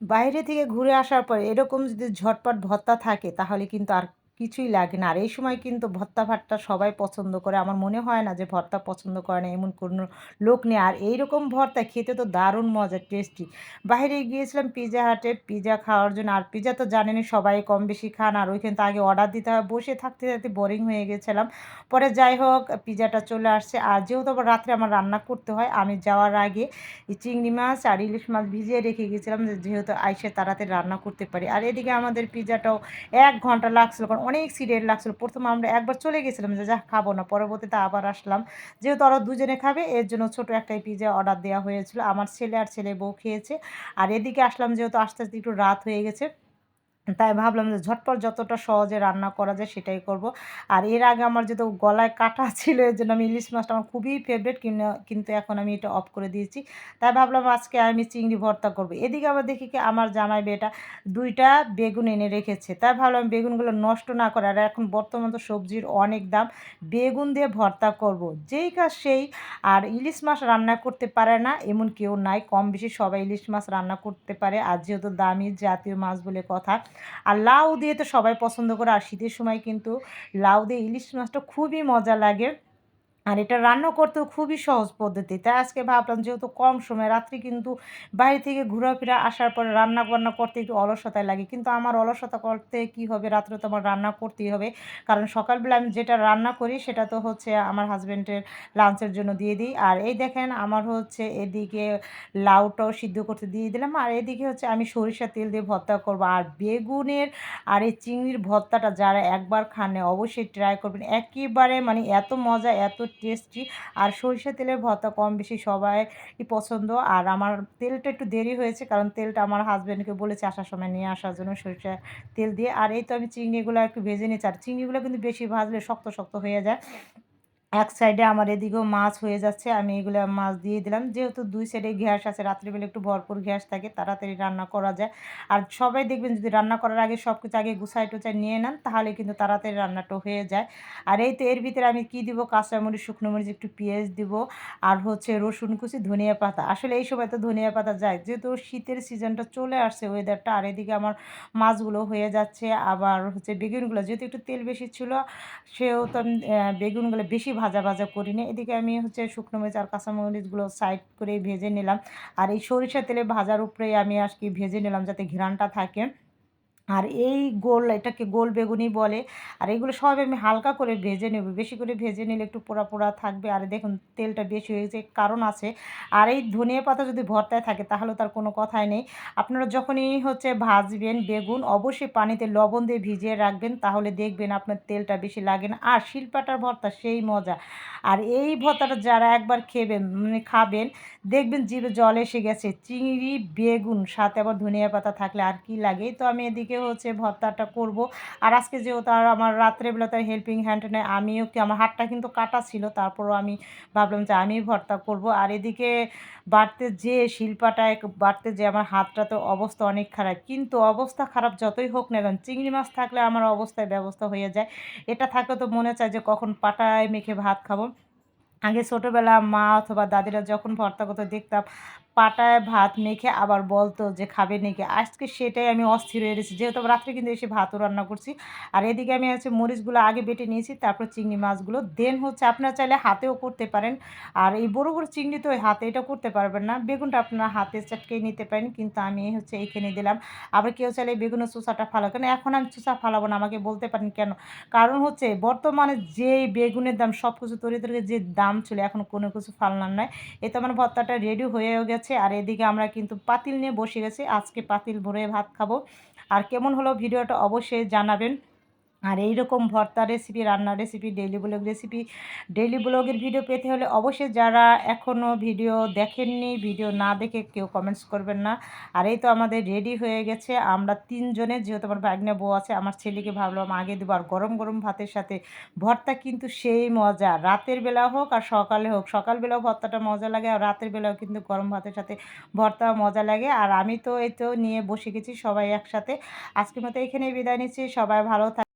বাইরে থেকে ঘুরে আসার পরে এরকম যদি ঝটপট ভত্তা থাকে তাহলে কিন্তু আর কিছুই লাগে না। আর এই সময় কিন্তু ভর্তা ভাতটা সবাই পছন্দ করে। আমার মনে হয় না যে ভর্তা পছন্দ করে না, এমন কোনো লোক নেই। আর এইরকম ভর্তা খেতে তো দারুণ মজা টেস্টি বাইরে গিয়েছিলাম পিজা হাটে পিজা খাওয়ার জন্য। আর পিজা তো জানেনই সবাই কম বেশি খান। আর ওইখানে তো আগে অর্ডার দিতে হয়। বসে থাকতে থাকতে বোরিং হয়ে গেছিলাম। পরে যাই হোক পিজাটা চলে আসছে। আর যেহেতু আবার রাত্রে আমার রান্না করতে হয়, আমি যাওয়ার আগে চিংড়ি মাছ আর ইলিশ মাছ ভিজিয়ে রেখে গেছিলাম যেহেতু আইসে তাড়াতাড়ি রান্না করতে পারি। আর এদিকে আমাদের পিজাটাও এক ঘণ্টা লাগছিল। কারণ অনেক সিরিয়াল লাগছিল। প্রথমে আমরা একবার চলে গেছিলাম যে যা খাব না। পরবর্তীতে আবার আসলাম। যেহেতু ওরা দুজনে খাবে, এর জন্য ছোটো একটাই পিজা অর্ডার দেওয়া হয়েছিল। আমার ছেলে আর ছেলে বউ খেয়েছে। আর এদিকে আসলাম যেহেতু আস্তে আস্তে একটু রাত হয়ে গেছে। তাই ভাবলাম যে ঝটপট যতটা সহজে রান্না করা যায় সেটাই করব। আর এর আগে আমার যেহেতু গলায় কাটা ছিল, এর জন্য আমি ইলিশ মাছটা আমার খুবই ফেভারিট কিন্তু এখন আমি এটা অফ করে দিয়েছি। তাই ভাবলাম আজকে আমি চিংড়ি ভর্তা করব। এদিকে আবার দেখি কি আমার জামাই বেটা দুইটা বেগুন এনে রেখেছে। তাই ভাবলাম বেগুনগুলো নষ্ট না করে, আর এখন বর্তমান তো সবজির অনেক দাম, বেগুন দিয়ে ভর্তা করব। যেই কাজ সেই, আর ইলিশ মাছ রান্না করতে পারে না, এমন কেউ নাই কম বেশি সবাই ইলিশ মাছ রান্না করতে পারে। আর যেহেতু দামি জাতীয় মাছ বলে কথা আর লাউ দিয়ে তো সবাই পছন্দ করে, আর শীতের সময় কিন্তু লাউ দিয়ে ইলিশ মাছটা খুবই মজা লাগে। আর এটা রান্না করতেও খুবই সহজ পদ্ধতি। তাই আজকে ভাবলাম যেহেতু কম সময়, রাত্রি কিন্তু বাইরে থেকে ঘোরাফেরা আসার পরে রান্না বান্না করতে একটু অলসতায় লাগে। কিন্তু আমার অলসতা করতে কি হবে? রাত্রে তো আমার রান্না করতেই হবে। কারণ সকালবেলা আমি যেটা রান্না করি সেটা তো হচ্ছে আমার হাজব্যান্ডের লাঞ্চের জন্য দিয়ে দিই। আর এই দেখেন আমার হচ্ছে এদিকে লাউটাও সিদ্ধ করতে দিয়ে দিলাম। আর এদিকে হচ্ছে আমি সরিষা তেল দিয়ে ভর্তা করব। আর বেগুনের আর এই চিংড়ির ভর্তাটা যারা একবার খানে, অবশ্যই ট্রাই করবেন। একেবারে মানে এত মজা, এত টেস্টি আর সরিষা তেলের ভর্তা কম বেশি সবাই পছন্দ। আর আমার তেলটা একটু দেরি হয়েছে, কারণ তেলটা আমার হাজব্যান্ডকে বলেছে আসার সময় নিয়ে আসার জন্য সরিষা তেল দিয়ে। আর এই তো আমি চিংড়িগুলো একটু ভেজে নিচ্ছি আর চিংড়িগুলো কিন্তু বেশি ভাজলে শক্ত শক্ত হয়ে যায়। এক সাইডে আমার এদিকেও মাছ হয়ে যাচ্ছে, আমি এগুলো মাছ দিয়ে দিলাম। যেহেতু দুই সাইডে গ্যাস আছে, রাত্রিবেলা একটু ভরপুর গ্যাস থাকে, তাড়াতাড়ি রান্না করা যায়। আর সবাই দেখবেন যদি রান্না করার আগে সব কিছু আগে গুছাই টুচাই নিয়ে নেন, তাহলে কিন্তু তাড়াতাড়ি রান্নাটা হয়ে যায়। আর এই তো এর ভিতরে আমি কি দিব? কাঁচামরিচ শুকনো মরিচ, একটু পেঁয়াজ দিব। আর হচ্ছে রসুন কুচি, ধনিয়া পাতা। আসলে এই সময় তো ধনিয়া পাতা যায়। যেহেতু শীতের সিজনটা চলে আসছে ওয়েদারটা আর এদিকে আমার মাছগুলো হয়ে যাচ্ছে। আবার হচ্ছে বেগুনগুলো, যেহেতু একটু তেল বেশি ছিল সেও তো বেগুনগুলো বেশি ভাজা ভাজা করি না। এদিকে আমি হচ্ছে শুকনো মরিচ আর কাঁচামরিচগুলো সাইড করে ভেজে নিলাম। আর এই সরিষা তেলে ভাজার উপরেই আমি আজকে ভেজে নিলাম যাতে ঘিরানটা থাকে। আর এই গোল, এটাকে গোল বেগুনি বলে। আর এগুলো সব আমি হালকা করে ভেজে নেব। বেশি করে ভেজে নিলে একটু পোড়া পোড়া থাকবে। আর দেখুন, তেলটা বেশি হয়েছে কারণ আছে। আর এই ধনিয়া পাতা যদি ভর্তায় থাকে, তাহলে তার কোনো কথাই নেই। আপনারা যখনই হচ্ছে ভাজবেন বেগুন, অবশ্যই পানিতে লবণ দিয়ে ভিজিয়ে রাখবেন, তাহলে দেখবেন আপনার তেলটা বেশি লাগে না। আর শিলপাটার ভর্তা, সেই মজা। আর এই ভর্তাটা যারা একবার খেবেন মানে খাবেন, দেখবেন জিভে জল এসে গেছে। চিংড়ি, বেগুন, সাথে আবার ধনিয়া পাতা থাকলে আর কি লাগে? তো আমি এদিকে হচ্ছে ভর্তাটা করব। আর আজকে যেহেতু আর আমার রাত্রেবেলা তার হেল্পিং হ্যান্ড নেয়, আমিও কি আমার হাতটা কিন্তু কাটা ছিল, তারপরও আমি ভাবলাম যে আমি ভর্তা করব। আর এদিকে বাড়তে যে শিল্পাটা বাড়তে যে আমার হাতটা তো অবস্থা অনেক খারাপ। কিন্তু অবস্থা খারাপ যতই হোক না কেন, চিংড়ি মাছ থাকলে আমার অবস্থায় ব্যবস্থা হয়ে যায়। এটা থাকলে তো মনে চায় যে কখন পাটায় মেখে ভাত খাব। আগে ছোটোবেলা মা অথবা দাদিরা যখন ভর্তা করতে, দেখতাম পাটায় ভাত মেখে আবার বলতো যে খাবে নাকি? আজকে সেটাই আমি অস্থির হয়ে গেছি। যেহেতু রাত্রে কিন্তু এসে ভাতও রান্না করছি। আর এদিকে আমি হচ্ছে মরিচগুলো আগে বেটে নিয়েছি, তারপর চিংড়ি মাছগুলো। দেন হচ্ছে আপনারা চাইলে হাতেও করতে পারেন। আর এই বড়ো বড়ো চিংড়ি তো হাতে এটা করতে পারবেন না। বেগুনটা আপনারা হাতে চাটকেই নিতে পারেন, কিন্তু আমি হচ্ছে এইখানে দিলাম। আবার কেউ চাইলে বেগুনের চোষাটা ফালো কেন এখন আমি চোষা ফালাবো না? আমাকে বলতে পারেন কেন? কারণ হচ্ছে বর্তমানে যে বেগুনের দাম সব কিছু তরি তরি যে দাম ছিল, এখন কোনো কিছু ফালনার নয় এতে আমার ভর্তাটা রেডি হয়েও গেছে। গেছে আর এদিকে আমরা কিন্তু পাতিল নিয়ে বসে গেছি। আজকে পাতিল ভরে ভাত খাব। আর কেমন হলো ভিডিওটা অবশ্যই জানাবেন। আর এই রকম ভর্তা রেসিপি রান্নার recipe daily blog recipe daily ব্লগের ভিডিও পেতে হলে অবশ্যই যারা এখনও ভিডিও দেখেননি ভিডিও না দেখে কেউ কমেন্টস করবেন না। আর এই তো আমাদের রেডি হয়ে গেছে। আমরা তিনজনে, যেহেতু আমার বাগনা বউ আছে, আমার ছেলেকে ভাবলাম আগে দুবার গরম গরম ভাতের সাথে। ভর্তা কিন্তু সেই মজা। রাতের বেলা হোক আর সকালে হোক। সকালবেলাও ভর্তাটা মজা লাগে আর রাতের বেলাও কিন্তু গরম ভাতের সাথে ভর্তা মজা লাগে। আর আমি তো এই তো নিয়ে বসে গেছি সবাই একসাথে। আজকের মতো এখানেই বিদায় নিচ্ছি। সবাই ভালো থাক